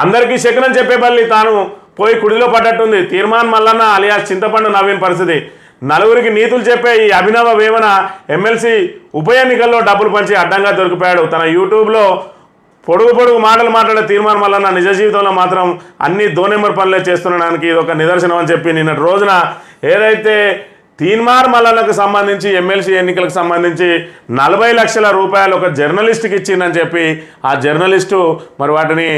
అందరికీ శకునం చెప్పే బల్లి తాను పోయి కుడిలో పడ్డట్టుంది. తీర్మాన్ మల్లన్న అలియాస్ చింతపండు నవీన్ పరిస్థితి. నలుగురికి నీతులు చెప్పే ఈ అభినవ వేమన ఎమ్మెల్సీ ఉప ఎన్నికల్లో డబ్బులు పంచి అడ్డంగా దొరికిపోయాడు. తన యూట్యూబ్లో పొడుగు పొడుగు మాటలు మాట్లాడే తీర్మానం వలన నిజ జీవితంలో మాత్రం అన్ని దోనెంబర్ పనులే చేస్తుండడానికి ఇది ఒక నిదర్శనం అని చెప్పి నిన్నటి రోజున ఏదైతే తీన్మార్ మల్లన్నకు సంబంధించి ఎమ్మెల్సీ ఎన్నికలకు సంబంధించి నలభై లక్షల రూపాయలు ఒక జర్నలిస్ట్కి ఇచ్చిందని చెప్పి ఆ జర్నలిస్టు మరి వాటిని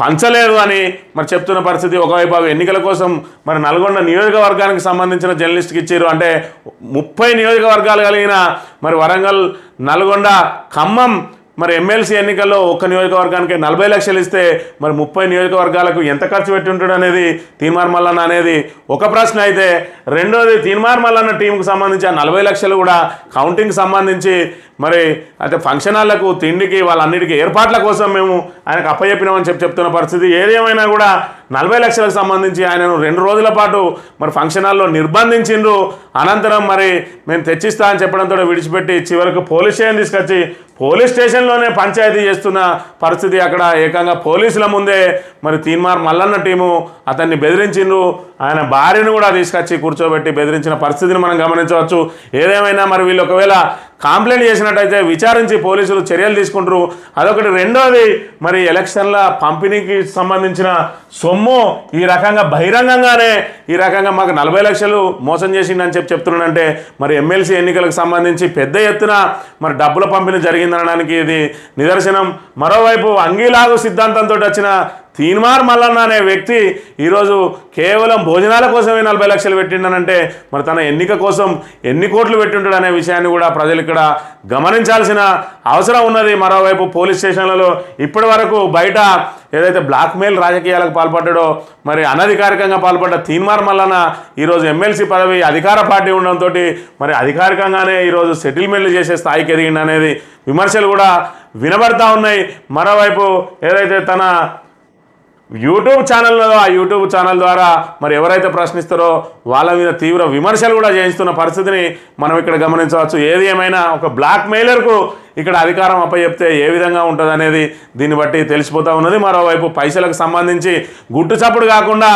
పంచలేదు అని మరి చెప్తున్న పరిస్థితి ఒకవైపు అవి ఎన్నికల కోసం మరి నల్గొండ నియోజకవర్గానికి సంబంధించిన జర్నలిస్ట్కి ఇచ్చారు. అంటే ముప్పై నియోజకవర్గాలు కలిగిన మరి వరంగల్ నల్గొండ ఖమ్మం మరి ఎమ్మెల్సీ ఎన్నికల్లో ఒక్క నియోజకవర్గానికి నలభై లక్షలు ఇస్తే మరి ముప్పై నియోజకవర్గాలకు ఎంత ఖర్చు పెట్టి ఉంటాడు అనేది తీన్మార్ మల్లన్న అనేది ఒక ప్రశ్న అయితే. రెండోది తీన్మార్ మల్లన్న టీంకు సంబంధించి ఆ నలభై లక్షలు కూడా కౌంటింగ్కి సంబంధించి మరి అంటే ఫంక్షన్ హాళ్ళకు తిండికి వాళ్ళన్నిటికీ ఏర్పాట్ల కోసం మేము ఆయనకు అప్పచెప్పినామని చెప్పి చెప్తున్న పరిస్థితి. ఏదేమైనా కూడా నలభై లక్షలకు సంబంధించి ఆయనను రెండు రోజుల పాటు మరి ఫంక్షన్ హాల్లో నిర్బంధించిండ్రు. అనంతరం మరి మేము తెచ్చిస్తా అని చెప్పడంతో విడిచిపెట్టి చివరకు పోలీస్ స్టేషన్ తీసుకొచ్చి పోలీస్ స్టేషన్లోనే పంచాయతీ చేస్తున్న పరిస్థితి అక్కడ. ఏకంగా పోలీసుల ముందే మరి తీన్మార్ మల్లన్న టీము అతన్ని బెదిరించిండ్రు. ఆయన భార్యను కూడా తీసుకొచ్చి కూర్చోబెట్టి బెదిరించిన పరిస్థితిని మనం గమనించవచ్చు. ఏదేమైనా మరి వీళ్ళు ఒకవేళ కంప్లైంట్ చేసినట్టయితే విచారించి పోలీసులు చర్యలు తీసుకుంటారు. అదొకటి. రెండోది మరి ఎలక్షన్ల పంపిణీకి సంబంధించిన సొమ్ము ఈ రకంగా బహిరంగంగానే ఈ రకంగా మాకు నలభై లక్షలు మోసం చేసిందని చెప్పి చెప్తున్నాడంటే మరి ఎమ్మెల్సీ ఎన్నికలకు సంబంధించి పెద్ద ఎత్తున మరి డబ్బుల పంపిణీ జరిగిందనడానికి ఇది నిదర్శనం. మరోవైపు అంగీలాగు సిద్ధాంతంతో వచ్చిన తీన్మార్ మల్లన్న అనే వ్యక్తి ఈరోజు కేవలం భోజనాల కోసమే నలభై లక్షలు పెట్టిండనంటే మరి తన ఎన్నిక కోసం ఎన్ని కోట్లు పెట్టింటాడు అనే విషయాన్ని కూడా ప్రజలు ఇక్కడ గమనించాల్సిన అవసరం ఉన్నది. మరోవైపు పోలీస్ స్టేషన్లలో ఇప్పటి వరకు బయట ఏదైతే బ్లాక్మెయిల్ రాజకీయాలకు పాల్పడ్డాడో మరి అనధికారికంగా పాల్పడ్డ తీన్మార్ మల్లన్న ఈరోజు ఎమ్మెల్సీ పదవి అధికార పార్టీ ఉండడంతో మరి అధికారికంగానే ఈరోజు సెటిల్మెంట్లు చేసే స్థాయికి ఎదిగింది అనేది విమర్శలు కూడా వినబడతా ఉన్నాయి. మరోవైపు ఏదైతే తన యూట్యూబ్ ఛానల్లో ఆ యూట్యూబ్ ఛానల్ ద్వారా మరి ఎవరైతే ప్రశ్నిస్తారో వాళ్ళ మీద తీవ్ర విమర్శలు కూడా చేయిస్తున్న పరిస్థితిని మనం ఇక్కడ గమనించవచ్చు. ఏది ఏమైనా ఒక బ్లాక్ మెయిలర్కు ఇక్కడ అధికారం అప్పచెప్తే ఏ విధంగా ఉంటుంది అనేది దీన్ని బట్టి తెలిసిపోతూ ఉన్నది. మరోవైపు పైసలకు సంబంధించి గుట్టు చప్పుడు కాకుండా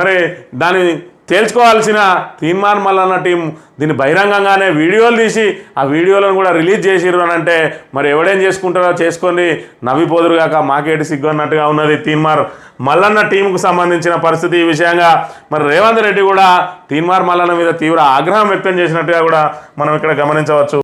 మరి దాని తేల్చుకోవాల్సిన తీర్మాన్ మల్లన్న టీం దీన్ని బహిరంగంగానే వీడియోలు తీసి ఆ వీడియోలను కూడా రిలీజ్ చేసిరు అని అంటే మరి ఎవడేం చేసుకుంటారో చేసుకొని నవ్విపోదురుగాక మాకేటి సిగ్గు అన్నట్టుగా ఉన్నది తీన్మార్ మల్లన్న టీంకు సంబంధించిన పరిస్థితి ఈ విషయంగా. మరి రేవంత్ రెడ్డి కూడా తీన్మార్ మల్లన్న మీద తీవ్ర ఆగ్రహం వ్యక్తం చేసినట్టుగా కూడా మనం ఇక్కడ గమనించవచ్చు.